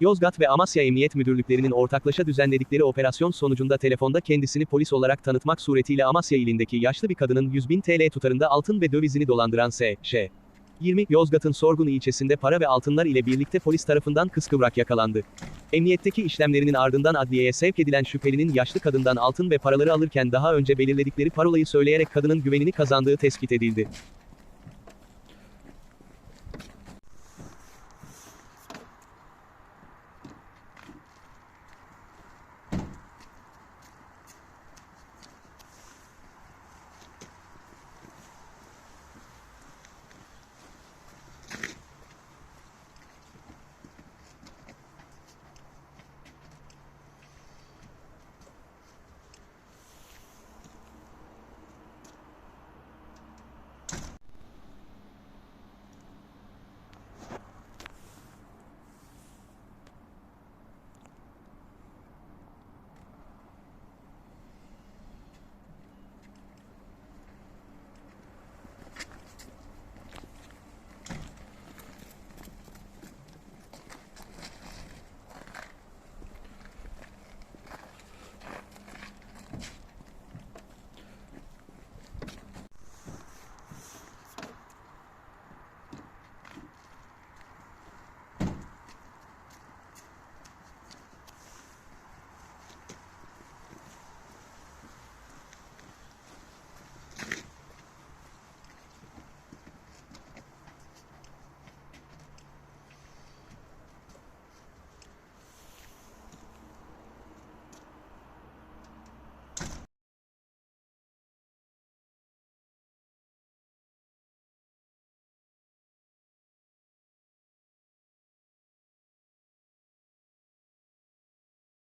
Yozgat ve Amasya Emniyet Müdürlüklerinin ortaklaşa düzenledikleri operasyon sonucunda telefonda kendisini polis olarak tanıtmak suretiyle Amasya ilindeki yaşlı bir kadının 100 bin TL tutarında altın ve dövizini dolandıran S.Ş. 20, Yozgat'ın Sorgun ilçesinde para ve altınlar ile birlikte polis tarafından kıskıvrak yakalandı. Emniyetteki işlemlerinin ardından adliyeye sevk edilen şüphelinin yaşlı kadından altın ve paraları alırken daha önce belirledikleri parolayı söyleyerek kadının güvenini kazandığı tespit edildi.